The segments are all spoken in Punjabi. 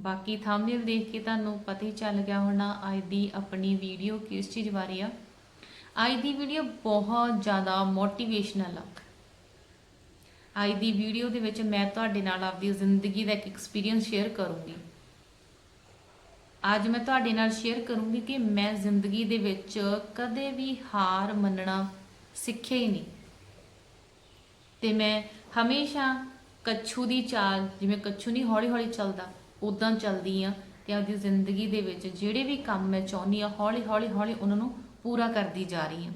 ਬਾਕੀ ਥੰਬਨੇਲ ਦੇਖ ਕੇ ਤੁਹਾਨੂੰ ਪਤਾ ਹੀ ਚੱਲ ਗਿਆ ਹੋਣਾ ਅੱਜ ਦੀ ਆਪਣੀ ਵੀਡੀਓ ਕਿਸ ਚੀਜ਼ ਬਾਰੇ ਆ। ਅੱਜ ਦੀ ਵੀਡੀਓ ਬਹੁਤ ਜ਼ਿਆਦਾ ਮੋਟੀਵੇਸ਼ਨਲ ਆ। ਅੱਜ ਦੀ ਵੀਡੀਓ ਦੇ ਵਿੱਚ ਮੈਂ ਤੁਹਾਡੇ ਨਾਲ ਆਪਦੀ ਜ਼ਿੰਦਗੀ ਦਾ ਇੱਕ ਐਕਸਪੀਰੀਅੰਸ ਸ਼ੇਅਰ ਕਰੂੰਗੀ। ਅੱਜ ਮੈਂ ਤੁਹਾਡੇ ਨਾਲ ਸ਼ੇਅਰ ਕਰੂੰਗੀ ਕਿ ਮੈਂ ਜ਼ਿੰਦਗੀ ਦੇ ਵਿੱਚ ਕਦੇ ਵੀ ਹਾਰ ਮੰਨਣਾ ਸਿੱਖਿਆ ਹੀ ਨਹੀਂ। ਤੇ ਮੈਂ ਹਮੇਸ਼ਾ ਕੱਛੂ ਦੀ ਚਾਲ, ਜਿਵੇਂ ਕੱਛੂ ਨਹੀਂ ਹੌਲੀ ਹੌਲੀ ਚੱਲਦਾ ਉਦਾਂ ਚੱਲਦੀ ਆ ਤੇ ਆਪਦੀ ਜ਼ਿੰਦਗੀ ਦੇ ਵਿੱਚ ਜਿਹੜੇ ਵੀ ਕੰਮ ਮੈਂ ਚਾਹੁੰਦੀ ਆ, ਹੌਲੀ ਹੌਲੀ ਹੌਲੀ ਉਹਨਾਂ ਨੂੰ ਪੂਰਾ ਕਰਦੀ ਜਾ ਰਹੀ ਆ।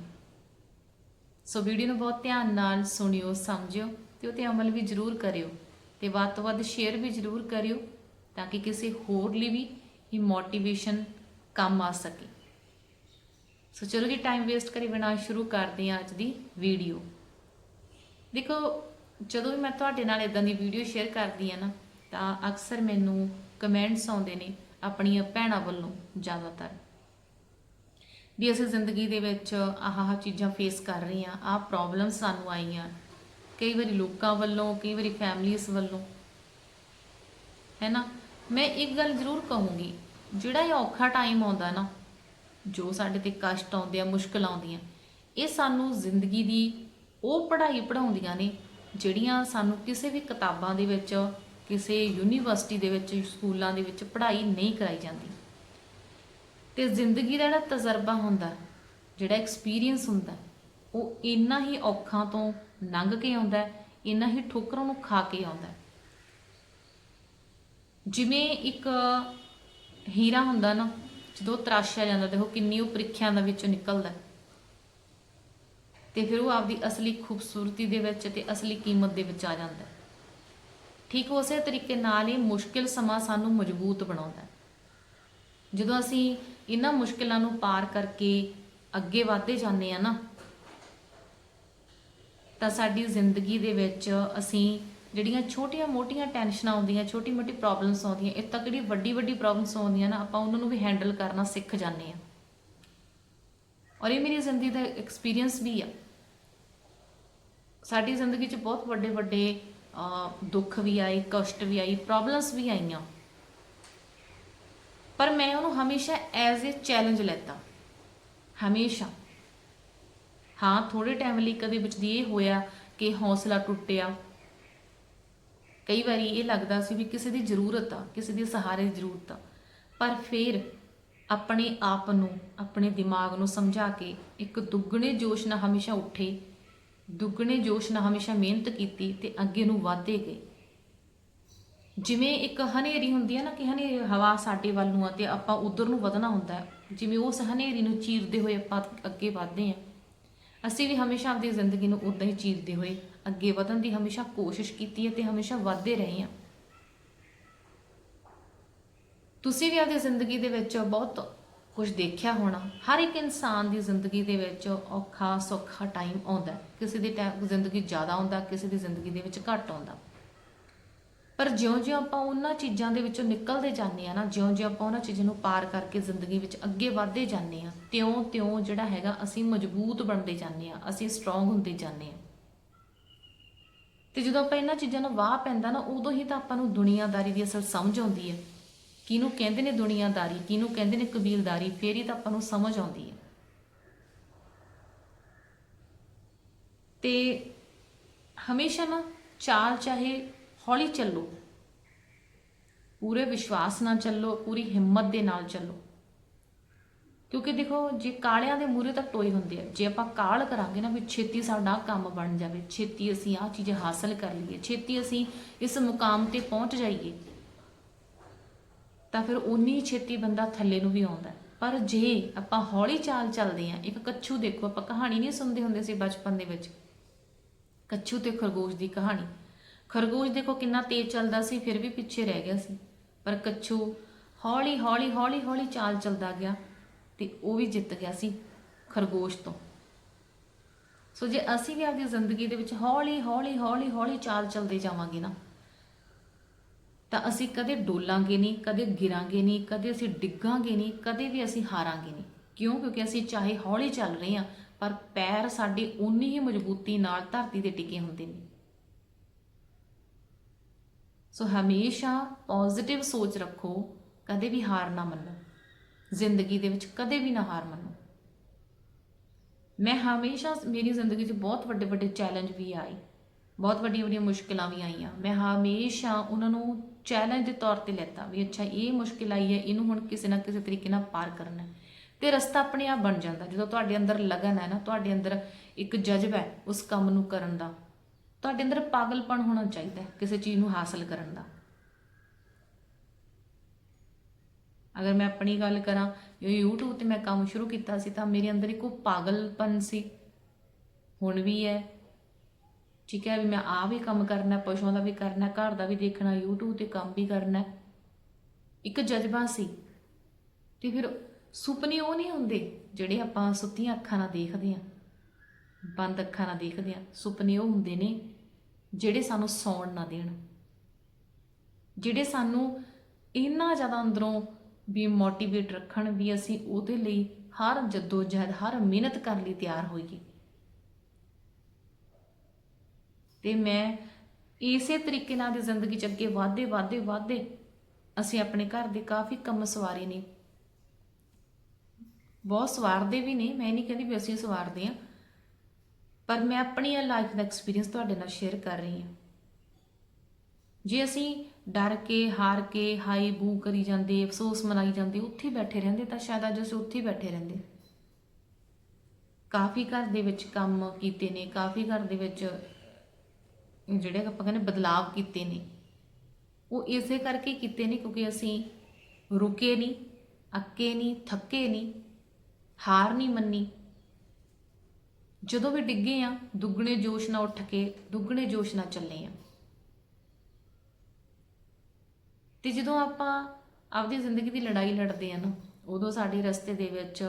ਸੋ ਵੀਡੀਓ ਨੂੰ ਬਹੁਤ ਧਿਆਨ ਨਾਲ ਸੁਣਿਓ, ਸਮਝਿਓ ਤੇ ਉਹ ਤੇ ਅਮਲ ਵੀ ਜ਼ਰੂਰ ਕਰਿਓ ਤੇ ਵੱਧ ਤੋਂ ਵੱਧ ਸ਼ੇਅਰ ਵੀ ਜ਼ਰੂਰ ਕਰਿਓ ਤਾਂ ਕਿ ਕਿਸੇ ਹੋਰ ਲਈ ਵੀ ਇਹ ਮੋਟੀਵੇਸ਼ਨ ਕੰਮ ਆ ਸਕੇ। ਸੋ ਚਲੋ ਜੀ ਟਾਈਮ ਵੇਸਟ ਕਰੀ ਬਿਨਾਂ ਸ਼ੁਰੂ ਕਰਦੇ ਹਾਂ ਅੱਜ ਦੀ ਵੀਡੀਓ ਦੇਖੋ, ਜਦੋਂ ਵੀ ਮੈਂ ਤੁਹਾਡੇ ਨਾਲ ਇਦਾਂ ਦੀ ਵੀਡੀਓ ਸ਼ੇਅਰ ਕਰਦੀ ਆ ਨਾ ਤਾਂ ਅਕਸਰ ਮੈਨੂੰ ਕਮੈਂਟਸ ਆਉਂਦੇ ਨੇ ਆਪਣੀਆਂ ਭੈਣਾਂ ਵੱਲੋਂ ਜ਼ਿਆਦਾਤਰ। ਵੀ ਅਸੀਂ ਜ਼ਿੰਦਗੀ ਦੇ ਵਿੱਚ ਆਹ ਆਹ ਚੀਜ਼ਾਂ ਫੇਸ ਕਰ ਰਹੇ ਆ ਆਹ ਪ੍ਰੋਬਲਮਸ ਸਾਨੂੰ ਆਈਆਂ। ਕਈ ਵਾਰੀ ਲੋਕਾਂ ਵੱਲੋਂ, ਕਈ ਵਾਰੀ ਫੈਮਲੀਜ਼ ਵੱਲੋਂ। ਹੈ ਨਾ? ਮੈਂ ਇੱਕ ਗੱਲ ਜ਼ਰੂਰ ਕਹੂੰਗੀ, ਜਿਹੜਾ ਇਹ ਔਖਾ ਟਾਈਮ ਆਉਂਦਾ ਨਾ, ਜੋ ਸਾਡੇ ਤੇ ਕਸ਼ਟ ਆਉਂਦੇ ਆ, ਮੁਸ਼ਕਲ ਆਉਂਦੀਆਂ, ਇਹ ਸਾਨੂੰ ਜ਼ਿੰਦਗੀ ਦੀ ਉਹ ਪੜ੍ਹਾਈ ਪੜਾਉਂਦੀਆਂ ਨੇ, ਜਿਹੜੀਆਂ ਸਾਨੂੰ ਕਿਸੇ ਵੀ ਕਿਤਾਬਾਂ ਦੇ ਵਿੱਚ ਕਿਸੇ ਯੂਨੀਵਰਸਿਟੀ ਦੇ ਵਿੱਚ, ਸਕੂਲਾਂ ਦੇ ਵਿੱਚ ਪੜ੍ਹਾਈ ਨਹੀਂ ਕਰਾਈ ਜਾਂਦੀ। ਤੇ ਜ਼ਿੰਦਗੀ ਦਾ ਜਿਹੜਾ ਤਜਰਬਾ ਹੁੰਦਾ, ਜਿਹੜਾ ਐਕਸਪੀਰੀਅੰਸ ਹੁੰਦਾ, ਉਹ ਇੰਨਾ ਹੀ ਔਖਾਂ ਤੋਂ ਲੰਘ ਕੇ ਆਉਂਦਾ, ਇੰਨਾ ਹੀ ਠੋਕਰਾਂ ਨੂੰ ਖਾ ਕੇ ਆਉਂਦਾ। ਜਿਵੇਂ ਇੱਕ ਹੀਰਾ ਹੁੰਦਾ ਨਾ, ਜਦੋਂ ਤਰਾਸ਼ਿਆ ਜਾਂਦਾ, ਦੇਖੋ ਕਿੰਨੀ ਉਹ ਪ੍ਰੀਖਿਆ ਦੇ ਵਿੱਚੋਂ ਨਿਕਲਦਾ। ਹੈ। ਤੇ ਫਿਰ ਉਹ ਆਪਦੀ ਅਸਲੀ ਖੂਬਸੂਰਤੀ ਦੇ ਵਿੱਚ ਤੇ ਅਸਲੀ ਕੀਮਤ ਦੇ ਵਿੱਚ ਆ ਜਾਂਦਾ। ਠੀਕ ਉਸੇ ਤਰੀਕੇ ਨਾਲ ਹੀ ਮੁਸ਼ਕਿਲ ਸਮਾਂ ਸਾਨੂੰ ਮਜ਼ਬੂਤ ਬਣਾਉਂਦਾ ਹੈ। ਜਦੋਂ ਅਸੀਂ ਇਹਨਾਂ ਮੁਸ਼ਕਿਲਾਂ ਨੂੰ ਪਾਰ ਕਰਕੇ ਅੱਗੇ ਵਧਦੇ ਜਾਂਦੇ ਆ ਨਾ, ਤਾਂ ਸਾਡੀ ਜ਼ਿੰਦਗੀ ਦੇ ਵਿੱਚ ਅਸੀਂ ਜਿਹੜੀਆਂ ਛੋਟੀਆਂ-ਮੋਟੀਆਂ ਟੈਨਸ਼ਨਾਂ ਆਉਂਦੀਆਂ ਛੋਟੀ-ਮੋਟੀ ਪ੍ਰੋਬਲਮਸ ਆਉਂਦੀਆਂ, ਇਹ ਤੱਕ ਜਿਹੜੀ ਵੱਡੀ-ਵੱਡੀ ਪ੍ਰੋਬਲਮਸ ਆਉਂਦੀਆਂ ਨਾ, ਆਪਾਂ ਉਹਨਾਂ ਨੂੰ ਵੀ ਹੈਂਡਲ ਕਰਨਾ ਸਿੱਖ ਜਾਂਦੇ ਆ ਔਰ ਇਹ ਮੇਰੀ ਜ਼ਿੰਦਗੀ ਦਾ ਐਕਸਪੀਰੀਅੰਸ ਵੀ ਆ ਸਾਡੀ ਜ਼ਿੰਦਗੀ 'ਚ ਬਹੁਤ ਵੱਡੇ-ਵੱਡੇ ਦੁੱਖ ਵੀ ਆਏ ਕਸ਼ਟ ਵੀ ਆਈ ਪ੍ਰੋਬਲਮਸ ਵੀ ਆਈਆਂ। ਪਰ ਮੈਂ ਉਹਨੂੰ ਹਮੇਸ਼ਾ ਐਜ਼ ਅ ਚੈਲੰਜ ਲੈਤਾ। ਹਮੇਸ਼ਾ। ਹਾਂ ਥੋੜੇ ਟਾਈਮ ਲਈ ਕਦੇ ਵਿੱਚ ਦੀ ਇਹ ਹੋਇਆ ਕਿ ਹੌਸਲਾ ਟੁੱਟਿਆ। ਕਈ ਵਾਰੀ ਇਹ ਲੱਗਦਾ ਸੀ ਵੀ ਕਿਸੇ ਦੀ ਜ਼ਰੂਰਤ ਆ, ਕਿਸੇ ਦੇ ਸਹਾਰੇ ਦੀ ਜ਼ਰੂਰਤ ਆ। ਪਰ ਫਿਰ ਆਪਣੇ ਆਪ ਨੂੰ, ਆਪਣੇ ਦਿਮਾਗ ਨੂੰ ਸਮਝਾ ਕੇ ਇੱਕ ਦੁੱਗਣੇ ਜੋਸ਼ ਨਾਲ ਹਮੇਸ਼ਾ ਉੱਠੇ। ਦੁੱਗਣੇ ਜੋਸ਼ ਨਾਲ ਹਮੇਸ਼ਾ ਮਿਹਨਤ ਕੀਤੀ ਤੇ ਅੱਗੇ ਨੂੰ ਵਧਦੇ ਗਏ। ਜਿਵੇਂ ਇੱਕ ਹਨੇਰੀ ਹੁੰਦੀ ਹੈ ਨਾ ਕਿ ਹਨੇਰੀ ਹਵਾ ਸਾਡੇ ਵੱਲ ਨੂੰ ਆ ਤੇ ਆਪਾਂ ਉਧਰ ਨੂੰ ਵਧਣਾ ਹੁੰਦਾ ਹੈ। ਜਿਵੇਂ ਉਸ ਹਨੇਰੀ ਨੂੰ ਚੀਰਦੇ ਹੋਏ ਆਪਾਂ ਅੱਗੇ ਵਧਦੇ ਹਾਂ। ਅਸੀਂ ਵੀ ਹਮੇਸ਼ਾ ਆਪਣੀ ਜ਼ਿੰਦਗੀ ਨੂੰ ਉਦਾਂ ਹੀ ਚੀਰਦੇ ਹੋਏ ਅੱਗੇ ਵਧਣ ਦੀ ਹਮੇਸ਼ਾ ਕੋਸ਼ਿਸ਼ ਕੀਤੀ ਹੈ ਤੇ ਹਮੇਸ਼ਾ ਵਧਦੇ ਰਹੇ ਹਾਂ। ਤੁਸੀਂ ਵੀ ਆਪਣੀ ਜ਼ਿੰਦਗੀ ਦੇ ਵਿੱਚ ਬਹੁਤ ਕੁਝ ਦੇਖਿਆ ਹੋਣਾ, ਹਰ ਇੱਕ ਇਨਸਾਨ ਦੀ ਜ਼ਿੰਦਗੀ ਦੇ ਵਿੱਚ ਔਖਾ ਸੌਖਾ ਟਾਈਮ ਆਉਂਦਾ ਕਿਸੇ ਦੀ ਟਾਈਮ ਜ਼ਿੰਦਗੀ ਜ਼ਿਆਦਾ ਆਉਂਦਾ, ਕਿਸੇ ਦੀ ਜ਼ਿੰਦਗੀ ਦੇ ਵਿੱਚ ਘੱਟ ਆਉਂਦਾ। ਪਰ ਜਿਉਂ-ਜਿਉਂ ਆਪਾਂ ਉਹਨਾਂ ਚੀਜ਼ਾਂ ਦੇ ਵਿੱਚੋਂ ਨਿਕਲਦੇ ਜਾਂਦੇ ਆ ਨਾ, ਜਿਉਂ-ਜਿਉਂ ਆਪਾਂ ਉਹਨਾਂ ਚੀਜ਼ਾਂ ਨੂੰ ਪਾਰ ਕਰਕੇ ਜ਼ਿੰਦਗੀ ਵਿੱਚ ਅੱਗੇ ਵਧਦੇ ਜਾਂਦੇ ਆ ਤਿਉਂ-ਤਿਉਂ ਜਿਹੜਾ ਹੈਗਾ ਅਸੀਂ ਮਜ਼ਬੂਤ ਬਣਦੇ ਜਾਂਦੇ ਆ ਅਸੀਂ ਸਟਰੋਂਗ ਹੁੰਦੇ ਜਾਂਦੇ ਆ ਤੇ ਜਦੋਂ ਆਪਾਂ ਇਹਨਾਂ ਚੀਜ਼ਾਂ ਨੂੰ ਵਾਹ ਪੈਂਦਾ ਨਾ, ਉਦੋਂ ਹੀ ਤਾਂ ਆਪਾਂ ਨੂੰ ਦੁਨੀਆਦਾਰੀ ਦੀ ਅਸਲ ਸਮਝ ਆਉਂਦੀ ਹੈ। ਕਿਹਨੂੰ ਕਹਿੰਦੇ ਨੇ ਦੁਨੀਆਦਾਰੀ, ਕਿਹਨੂੰ ਕਹਿੰਦੇ ਨੇ ਕਬੀਲਦਾਰੀ, ਫੇਰ ਹੀ ਤਾਂ ਆਪਾਂ ਨੂੰ ਸਮਝ ਆਉਂਦੀ ਹੈ। ਤੇ ਹਮੇਸ਼ਾ ਨਾ ਚਾਲ ਚਾਹੇ ਹੌਲੀ ਚੱਲੋ, ਪੂਰੇ ਵਿਸ਼ਵਾਸ ਨਾਲ ਚੱਲੋ, ਪੂਰੀ ਹਿੰਮਤ ਦੇ ਨਾਲ ਚੱਲੋ। ਕਿਉਂਕਿ ਦੇਖੋ, ਜੇ ਕਾਲਿਆਂ ਦੇ ਮੂਰੇ ਤਾਂ ਟੋਏ ਹੁੰਦੇ ਆ। ਜੇ ਆਪਾਂ ਕਾਲ ਕਰਾਂਗੇ ਨਾ ਵੀ ਛੇਤੀ ਸਾਡਾ ਕੰਮ ਬਣ ਜਾਵੇ, ਛੇਤੀ ਅਸੀਂ ਆਹ ਚੀਜ਼ ਹਾਸਲ ਕਰ ਲਈਏ, ਛੇਤੀ ਅਸੀਂ ਇਸ ਮੁਕਾਮ ਤੇ ਪਹੁੰਚ ਜਾਈਏ ਤਾਂ ਫਿਰ ਉਨੀ ਛੇਤੀ ਬੰਦਾ ਥੱਲੇ ਨੂੰ ਵੀ ਆਉਂਦਾ ਪਰ ਜੇ ਆਪਾਂ ਹੌਲੀ ਚਾਲ ਚੱਲਦੇ ਆ ਇੱਕ ਕੱਛੂ ਦੇਖੋ, ਆਪਾਂ ਕਹਾਣੀ ਨਹੀਂ ਸੁਣਦੇ ਹੁੰਦੇ ਸੀ ਬਚਪਨ ਦੇ ਵਿੱਚ। ਕੱਛੂ ਤੇ ਖਰਗੋਸ਼ ਦੀ ਕਹਾਣੀ। ਖਰਗੋਸ਼ ਦੇਖੋ ਕਿੰਨਾ ਤੇਜ਼ ਚੱਲਦਾ ਸੀ, ਫਿਰ ਵੀ ਪਿੱਛੇ ਰਹਿ ਗਿਆ ਸੀ। ਪਰ ਕੱਛੂ ਹੌਲੀ ਹੌਲੀ ਹੌਲੀ ਹੌਲੀ ਚਾਲ ਚੱਲਦਾ ਗਿਆ ਤੇ ਉਹ ਵੀ ਜਿੱਤ ਗਿਆ ਸੀ ਖਰਗੋਸ਼ ਤੋਂ। ਸੋ ਜੇ ਅਸੀਂ ਵੀ ਆਪਣੀ ਜ਼ਿੰਦਗੀ ਦੇ ਵਿੱਚ ਹੌਲੀ ਹੌਲੀ ਹੌਲੀ ਹੌਲੀ ਚਾਲ ਚੱਲਦੇ ਜਾਵਾਂਗੇ ਨਾ ਤਾਂ ਅਸੀਂ ਕਦੇ ਡੋਲਾਂਗੇ ਨਹੀਂ, ਕਦੇ ਗਿਰਾਂਗੇ ਨਹੀਂ, ਕਦੇ ਅਸੀਂ ਡਿੱਗਾਂਗੇ ਨਹੀਂ, ਕਦੇ ਵੀ ਅਸੀਂ ਹਾਰਾਂਗੇ ਨਹੀਂ। ਕਿਉਂ? ਕਿਉਂਕਿ ਅਸੀਂ ਚਾਹੇ ਹੌਲੀ ਚੱਲ ਰਹੇ ਹਾਂ, ਪਰ ਪੈਰ ਸਾਡੇ ਉਨੀ ਹੀ ਮਜ਼ਬੂਤੀ ਨਾਲ ਧਰਤੀ ਤੇ ਟਿਕੇ ਹੁੰਦੇ ਨੇ। ਸੋ ਹਮੇਸ਼ਾ ਪੋਜ਼ਿਟਿਵ ਸੋਚ ਰੱਖੋ, ਕਦੇ ਵੀ ਹਾਰ ਨਾ ਮੰਨੋ। ਜ਼ਿੰਦਗੀ ਦੇ ਵਿੱਚ ਕਦੇ ਵੀ ਨਾ ਹਾਰ ਮੰਨੋ। ਮੈਂ ਹਮੇਸ਼ਾ ਮੇਰੀ ਜ਼ਿੰਦਗੀ 'ਚ ਬਹੁਤ ਵੱਡੇ ਵੱਡੇ ਚੈਲੰਜ ਵੀ ਆਏ। ਬਹੁਤ ਵੱਡੀਆਂ ਵੱਡੀਆਂ ਮੁਸ਼ਕਲਾਂ ਵੀ ਆਈਆਂ। ਮੈਂ ਹਮੇਸ਼ਾ ਉਹਨਾਂ ਨੂੰ ਚੈਲੰਜ ਦੇ ਤੌਰ ਤੇ ਲੈਤਾ ਵੀ ਅੱਛਾ, ਇਹ ਮੁਸ਼ਕਿਲ ਆਈ ਹੈ, ਇਹਨੂੰ ਹੁਣ ਕਿਸੇ ਨਾ ਕਿਸੇ ਤਰੀਕੇ ਨਾਲ ਪਾਰ ਕਰਨਾ ਹੈ। ਤੇ ਰਸਤਾ ਆਪਣੇ ਆਪ ਬਣ ਜਾਂਦਾ, ਜਦੋਂ ਤੁਹਾਡੇ ਅੰਦਰ ਲਗਨ ਹੈ ਨਾ, ਤੁਹਾਡੇ ਅੰਦਰ ਇੱਕ ਜਜ਼ਬਾ ਹੈ ਉਸ ਕੰਮ ਨੂੰ ਕਰਨ ਦਾ। ਤੁਹਾਡੇ ਅੰਦਰ ਪਾਗਲਪਣ ਹੋਣਾ ਚਾਹੀਦਾ ਕਿਸੇ ਚੀਜ਼ ਨੂੰ ਹਾਸਲ ਕਰਨ ਦਾ। ਅਗਰ ਮੈਂ ਆਪਣੀ ਗੱਲ ਕਰਾਂ ਇਹ YouTube ਤੇ ਮੈਂ ਕੰਮ ਸ਼ੁਰੂ ਕੀਤਾ ਸੀ ਤਾਂ ਮੇਰੇ ਅੰਦਰ ਇੱਕ ਉਹ ਪਾਗਲਪਨ ਸੀ। ਹੁਣ ਵੀ ਹੈ ਠੀਕ ਹੈ ਵੀ ਮੈਂ ਆ ਵੀ ਕੰਮ ਕਰਨਾ, ਪਸ਼ੂਆਂ ਦਾ ਵੀ ਕਰਨਾ, ਘਰ ਦਾ ਵੀ ਦੇਖਣਾ, YouTube ਤੇ ਕੰਮ ਵੀ ਕਰਨਾ। ਇੱਕ ਜਜ਼ਬਾ ਸੀ। ਤੇ ਫਿਰ ਸੁਪਨੇ ਉਹ ਨਹੀਂ ਹੁੰਦੇ ਜਿਹੜੇ ਆਪਾਂ ਸੁੱਤੀਆਂ ਅੱਖਾਂ ਨਾਲ ਦੇਖਦੇ ਆਂ ਬੰਦ ਅੱਖਾਂ ਨਾਲ ਦੇਖਦੇ ਆਂ ਸੁਪਨੇ ਉਹ ਹੁੰਦੇ ਨੇ ਜਿਹੜੇ ਸਾਨੂੰ ਸੌਣ ਨਾ ਦੇਣ। ਜਿਹੜੇ ਸਾਨੂੰ ਇੰਨਾ ਜ਼ਿਆਦਾ ਅੰਦਰੋਂ ਵੀ ਮੋਟੀਵੇਟ ਰੱਖਣ ਵੀ ਅਸੀਂ ਉਹਦੇ ਲਈ ਹਰ ਜੱਦੋ ਜਹਿਦ ਹਰ ਮਿਹਨਤ ਕਰਨ ਲਈ ਤਿਆਰ ਹੋਈਏ। ਤੇ ਮੈਂ ਇਸੇ ਤਰੀਕੇ ਨਾਲ ਦੀ ਜ਼ਿੰਦਗੀ ਚ ਅੱਗੇ ਵਾਧੇ ਵਾਧੇ ਵਾਧੇ ਅਸੀਂ ਆਪਣੇ ਘਰ ਦੇ ਕਾਫੀ ਕੰਮ ਸਵਾਰੇ ਨੇ। ਬਹੁਤ ਸਵਾਰਦੇ ਵੀ ਨੇ, ਮੈਂ ਨਹੀਂ ਕਹਿੰਦੀ ਵੀ ਅਸੀਂ ਸਵਾਰਦੇ ਹਾਂ, ਪਰ ਮੈਂ ਆਪਣੀ ਲਾਈਫ ਦਾ ਐਕਸਪੀਰੀਅੰਸ ਤੁਹਾਡੇ ਨਾਲ ਸ਼ੇਅਰ ਕਰ ਰਹੀ ਹਾਂ। ਜੇ ਅਸੀਂ ਡਰ ਕੇ, ਹਾਰ ਕੇ ਹਾਈ ਬੂ ਕਰੀ ਜਾਂਦੇ, ਅਫਸੋਸ ਮਨਾਈ ਜਾਂਦੇ, ਉੱਥੇ ਬੈਠੇ ਰਹਿੰਦੇ ਤਾਂ ਸ਼ਾਇਦ ਅੱਜ ਅਸੀਂ ਉੱਥੇ ਬੈਠੇ ਰਹਿੰਦੇ। ਕਾਫੀ ਘਰ ਦੇ ਵਿੱਚ ਕੰਮ ਕੀਤੇ ਨੇ, ਕਾਫੀ ਘਰ ਦੇ ਵਿੱਚ ਜਿਹੜੇ ਆਪਾਂ ਕਹਿੰਦੇ ਬਦਲਾਵ ਕੀਤੇ ਨੇ, ਉਹ ਇਸੇ ਕਰਕੇ ਕੀਤੇ ਨੇ ਕਿਉਂਕਿ ਅਸੀਂ ਰੁਕੇ ਨਹੀਂ, ਅੱਕੇ ਨਹੀਂ, ਥੱਕੇ ਨਹੀਂ, ਹਾਰ ਨਹੀਂ ਮੰਨੀ। ਜਦੋਂ ਵੀ ਡਿੱਗੇ ਆ ਦੁੱਗਣੇ ਜੋਸ਼ ਨਾਲ ਉੱਠ ਕੇ ਦੁੱਗਣੇ ਜੋਸ਼ ਨਾਲ ਚੱਲੇ ਆ ਤੇ ਜਦੋਂ ਆਪਾਂ ਆਪਦੀ ਜ਼ਿੰਦਗੀ ਦੀ ਲੜਾਈ ਲੜਦੇ ਆ ਨਾ, ਉਦੋਂ ਸਾਡੇ ਰਸਤੇ ਦੇ ਵਿੱਚ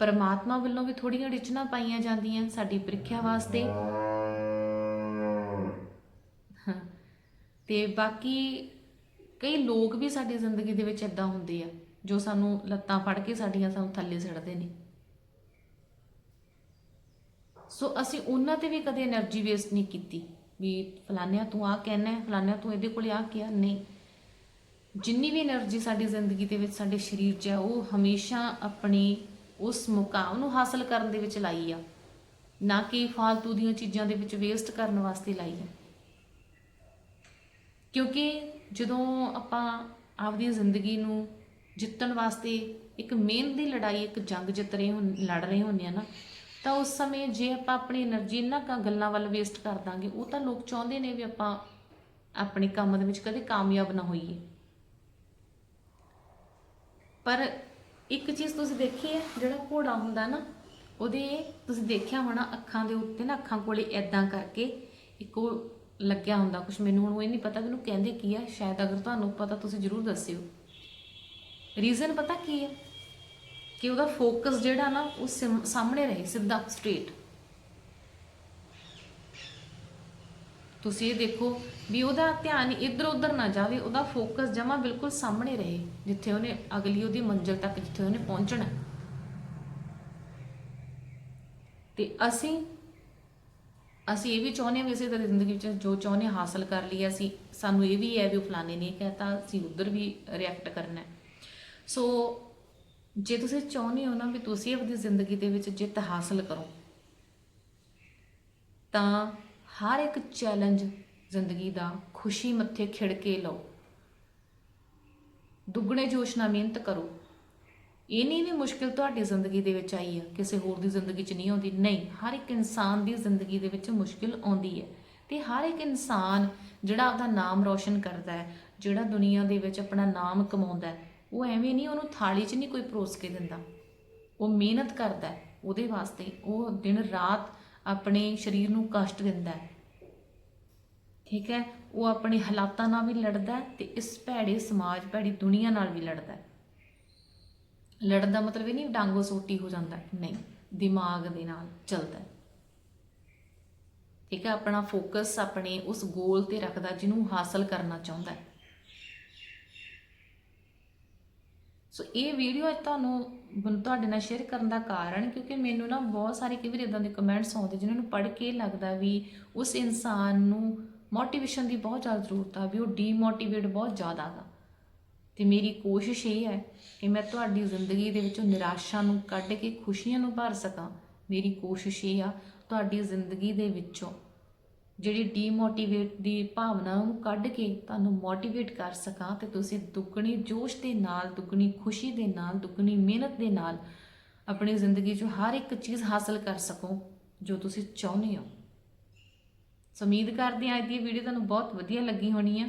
ਪਰਮਾਤਮਾ ਵੱਲੋਂ ਵੀ ਥੋੜੀਆਂ ਰਿਚਨਾ ਪਾਈਆਂ ਜਾਂਦੀਆਂ ਸਾਡੀ ਪ੍ਰੀਖਿਆ ਵਾਸਤੇ। ਤੇ ਬਾਕੀ ਕਈ ਲੋਕ ਵੀ ਸਾਡੀ ਜ਼ਿੰਦਗੀ ਦੇ ਵਿੱਚ ਇਦਾਂ ਹੁੰਦੇ ਆ, ਜੋ ਸਾਨੂੰ ਲੱਤਾਂ ਫੜ ਕੇ ਸਾਡੀਆਂ ਸਾਨੂੰ ਥੱਲੇ ਸੜਦੇ ਨੇ। ਸੋ ਅਸੀਂ ਉਹਨਾਂ ਤੇ ਵੀ ਕਦੇ એનર્ਜੀ ਵੇਸਟ ਨਹੀਂ ਕੀਤੀ, ਵੀ ਫਲਾਨਿਆਂ ਤੂੰ ਆ ਕਹਿਣਾ ਹੈ ਫਲਾਨਿਆਂ ਤੂੰ ਇਹਦੇ ਕੋਲ ਆ ਕਿਹਾ, ਨਹੀਂ। ਜਿੰਨੀ ਵੀ એનર્ਜੀ ਸਾਡੀ ਜ਼ਿੰਦਗੀ ਦੇ ਵਿੱਚ ਸਾਡੇ ਸਰੀਰ 'ਚ ਹੈ, ਉਹ ਹਮੇਸ਼ਾ ਆਪਣੀ ਉਸ ਮੁਕਾਮ ਨੂੰ ਹਾਸਲ ਕਰਨ ਦੇ ਵਿੱਚ ਲਾਈ ਆ, ਨਾ ਕਿ ਫालतू ਦੀਆਂ ਚੀਜ਼ਾਂ ਦੇ ਵਿੱਚ ਵੇਸਟ ਕਰਨ ਵਾਸਤੇ ਲਾਈ ਆ। ਕਿਉਂਕਿ ਜਦੋਂ ਆਪਾਂ ਆਪਦੀ ਜ਼ਿੰਦਗੀ ਨੂੰ ਜਿੱਤਣ ਵਾਸਤੇ ਇੱਕ ਮਿਹਨਤ ਦੀ ਲੜਾਈ, ਇੱਕ ਜੰਗ ਜਿੱਤ ਰਹੇ ਹੁੰ, ਲੜ ਰਹੇ ਹੁੰਦੇ ਆ ਨਾ, ਤਾਂ ਉਸ ਸਮੇਂ ਜੇ ਆਪਾਂ ਆਪਣੀ એનર્ਜੀ ਇਹਨਾਂ ਕਾ ਗੱਲਾਂ ਵੱਲ ਵੇਸਟ ਕਰ ਦਾਂਗੇ, ਉਹ ਤਾਂ ਲੋਕ ਚਾਹੁੰਦੇ ਨੇ ਵੀ ਆਪਾਂ ਆਪਣੇ ਕੰਮ ਦੇ ਵਿੱਚ ਕਦੇ ਕਾਮਯਾਬ ਨਾ ਹੋਈਏ। ਪਰ ਇੱਕ ਚੀਜ਼ ਤੁਸੀਂ ਦੇਖੀ ਹੈ, ਜਿਹੜਾ ਘੋੜਾ ਹੁੰਦਾ ਨਾ, ਉਹਦੇ, ਤੁਸੀਂ ਦੇਖਿਆ ਹੋਣਾ ਅੱਖਾਂ ਦੇ ਉੱਤੇ ਨਾ, ਅੱਖਾਂ ਕੋਲੇ ਐਦਾਂ ਕਰਕੇ ਇੱਕ ਉਹ ਲੱਗਿਆ ਹੁੰਦਾ ਕੁਝ ਮੈਨੂੰ ਹੁਣ ਉਹ ਇਹ ਨਹੀਂ ਪਤਾ ਕਿ ਉਹਨੂੰ ਕਹਿੰਦੇ ਕੀ ਆ। ਸ਼ਾਇਦ ਅਗਰ ਤੁਹਾਨੂੰ ਪਤਾ, ਤੁਸੀਂ ਜ਼ਰੂਰ ਦੱਸਿਓ। ਰੀਜ਼ਨ ਪਤਾ ਕੀ ਹੈ ਕਿ ਉਹਦਾ ਫੋਕਸ ਜਿਹੜਾ ਨਾ, ਉਹ ਸਾਹਮਣੇ ਰਹੇ, ਸਿੱਧਾ ਸਟ੍ਰੇਟ ਤੁਸੀਂ ਇਹ ਦੇਖੋ ਵੀ ਉਹਦਾ ਧਿਆਨ ਇੱਧਰ ਉੱਧਰ ਨਾ ਜਾਵੇ, ਉਹਦਾ ਫੋਕਸ ਜਮਾ ਬਿਲਕੁਲ ਸਾਹਮਣੇ ਰਹੇ, ਜਿੱਥੇ ਉਹਨੇ ਅਗਲੀ ਉਹਦੀ ਮੰਜ਼ਿਲ ਤੱਕ, ਜਿੱਥੇ ਉਹਨੇ ਪਹੁੰਚਣਾ। ਤੇ ਅਸੀਂ ਅਸੀਂ ਇਹ ਵੀ ਚਾਹੁੰਦੇ ਹਾਂ ਵੀ ਅਸੀਂ ਤਰ੍ਹਾਂ ਜ਼ਿੰਦਗੀ ਵਿੱਚ ਜੋ ਚਾਹੁੰਦੇ ਹਾਂ ਹਾਸਲ ਕਰ ਲਈ ਅਸੀਂ ਸਾਨੂੰ ਇਹ ਵੀ ਹੈ ਵੀ ਉਹ ਫਲਾਣੇ ਨੇ ਕਹਿਤਾ, ਅਸੀਂ ਉਧਰ ਵੀ ਰਿਐਕਟ ਕਰਨਾ ਸੋ ਜੇ ਤੁਸੀਂ ਚਾਹੁੰਦੇ ਹੋ ਨਾ ਵੀ ਤੁਸੀਂ ਆਪਣੀ ਜ਼ਿੰਦਗੀ ਦੇ ਵਿੱਚ ਜਿੱਤ ਹਾਸਲ ਕਰੋ, ਤਾਂ ਹਰ ਇੱਕ ਚੈਲੰਜ ਜ਼ਿੰਦਗੀ ਦਾ ਖੁਸ਼ੀ ਮੱਥੇ ਖਿੜ ਕੇ ਲਓ। ਦੁੱਗਣੇ ਜੋਸ਼ ਨਾਲ ਮਿਹਨਤ ਕਰੋ। ਇਹ ਨਹੀਂ ਵੀ ਮੁਸ਼ਕਿਲ ਤੁਹਾਡੀ ਜ਼ਿੰਦਗੀ ਦੇ ਵਿੱਚ ਆਈ ਹੈ ਕਿਸੇ ਹੋਰ ਦੀ ਜ਼ਿੰਦਗੀ 'ਚ ਨਹੀਂ ਆਉਂਦੀ। ਨਹੀਂ, ਹਰ ਇੱਕ ਇਨਸਾਨ ਦੀ ਜ਼ਿੰਦਗੀ ਦੇ ਵਿੱਚ ਮੁਸ਼ਕਿਲ ਆਉਂਦੀ ਹੈ। ਤੇ ਹਰ ਇੱਕ ਇਨਸਾਨ ਜਿਹੜਾ ਆਪਦਾ ਨਾਮ ਰੌਸ਼ਨ ਕਰਦਾ ਹੈ, ਜਿਹੜਾ ਦੁਨੀਆ ਦੇ ਵਿੱਚ ਆਪਣਾ ਨਾਮ ਕਮਾਉਂਦਾ ਹੈ, ਉਹ ਐਵੇਂ ਨਹੀਂ, ਉਹਨੂੰ ਥਾਲੀ 'ਚ ਨਹੀਂ ਕੋਈ ਪਰੋਸ ਕੇ ਦਿੰਦਾ। ਉਹ ਮਿਹਨਤ ਕਰਦਾ ਹੈ, ਉਹਦੇ ਵਾਸਤੇ ਉਹ ਦਿਨ ਰਾਤ ਆਪਣੇ ਸਰੀਰ ਨੂੰ ਕਸ਼ਟ ਦਿੰਦਾ ਹੈ। ਠੀਕ ਹੈ? ਉਹ ਆਪਣੇ ਹਾਲਾਤਾਂ ਨਾਲ ਵੀ ਲੜਦਾ ਹੈ ਤੇ ਇਸ ਭੈੜੇ ਸਮਾਜ, ਭੈੜੀ ਦੁਨੀਆ ਨਾਲ ਵੀ ਲੜਦਾ ਹੈ। ਲੜਨ ਦਾ ਮਤਲਬ ਇਹ ਨਹੀਂ ਡਾਂਗੋ ਸੋਟੀ ਹੋ ਜਾਂਦਾ ਨਹੀਂ, ਦਿਮਾਗ ਦੇ ਨਾਲ ਚੱਲਦਾ ਠੀਕ ਹੈ, ਆਪਣਾ ਫੋਕਸ ਆਪਣੇ ਉਸ ਗੋਲ ਤੇ ਰੱਖਦਾ ਜਿਹਨੂੰ ਹਾਸਲ ਕਰਨਾ ਚਾਹੁੰਦਾ ਹੈ। ਸੋ ਇਹ ਵੀਡੀਓ ਅੱਜ ਤੁਹਾਨੂੰ ਬਨ- ਤੁਹਾਡੇ ਨਾਲ ਸ਼ੇਅਰ ਕਰਨ ਦਾ ਕਾਰਨ, ਕਿਉਂਕਿ ਮੈਨੂੰ ਨਾ ਬਹੁਤ ਸਾਰੇ ਕਈ ਵਾਰ ਇਦਾਂ ਦੇ ਕਮੈਂਟਸ ਆਉਂਦੇ ਜਿਨ੍ਹਾਂ ਨੂੰ ਪੜ੍ਹ ਕੇ ਲੱਗਦਾ ਵੀ ਉਸ ਇਨਸਾਨ ਨੂੰ ਮੋਟੀਵੇਸ਼ਨ ਦੀ ਬਹੁਤ ਜ਼ਿਆਦਾ ਜ਼ਰੂਰਤ ਆ, ਵੀ ਉਹ ਡੀਮੋਟੀਵੇਟ ਬਹੁਤ ਜ਼ਿਆਦਾ ਗਾ ਤੇ ਮੇਰੀ ਕੋਸ਼ਿਸ਼ ਇਹ ਹੈ ਕਿ ਮੈਂ ਤੁਹਾਡੀ ਜ਼ਿੰਦਗੀ ਦੇ ਵਿੱਚੋਂ ਨਿਰਾਸ਼ਾ ਨੂੰ ਕੱਢ ਕੇ ਖੁਸ਼ੀਆਂ ਨੂੰ ਭਰ ਸਕਾਂ। ਮੇਰੀ ਕੋਸ਼ਿਸ਼ ਇਹ ਆ, ਤੁਹਾਡੀ ਜ਼ਿੰਦਗੀ ਦੇ ਵਿੱਚੋਂ ਜਿਹੜੀ ਡੀਮੋਟੀਵੇਟ ਦੀ ਭਾਵਨਾ ਨੂੰ ਕੱਢ ਕੇ ਤੁਹਾਨੂੰ ਮੋਟੀਵੇਟ ਕਰ ਸਕਾਂ ਤੇ ਤੁਸੀਂ ਦੁੱਗਣੀ ਜੋਸ਼ ਦੇ ਨਾਲ, ਦੁੱਗਣੀ ਖੁਸ਼ੀ ਦੇ ਨਾਲ, ਦੁੱਗਣੀ ਮਿਹਨਤ ਦੇ ਨਾਲ ਆਪਣੀ ਜ਼ਿੰਦਗੀ 'ਚ ਹਰ ਇੱਕ ਚੀਜ਼ ਹਾਸਲ ਕਰ ਸਕੋ ਜੋ ਤੁਸੀਂ ਚਾਹੁੰਦੇ ਹੋ। ਸੋ ਉਮੀਦ ਕਰਦੇ ਹਾਂ ਅੱਜ ਦੀ ਵੀਡੀਓ ਤੁਹਾਨੂੰ ਬਹੁਤ ਵਧੀਆ ਲੱਗੀ ਹੋਣੀ ਆ।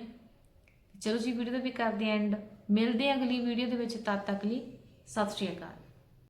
ਚਲੋ ਜੀ ਵੀਡੀਓ ਦਾ ਵੀ ਕਰਦੇ ਐਂਡ ਮਿਲਦੇ ਹਾਂ ਅਗਲੀ ਵੀਡੀਓ ਦੇ ਵਿੱਚ ਤਦ ਤੱਕ ਲਈ ਸਤਿ ਸ਼੍ਰੀ ਅਕਾਲ।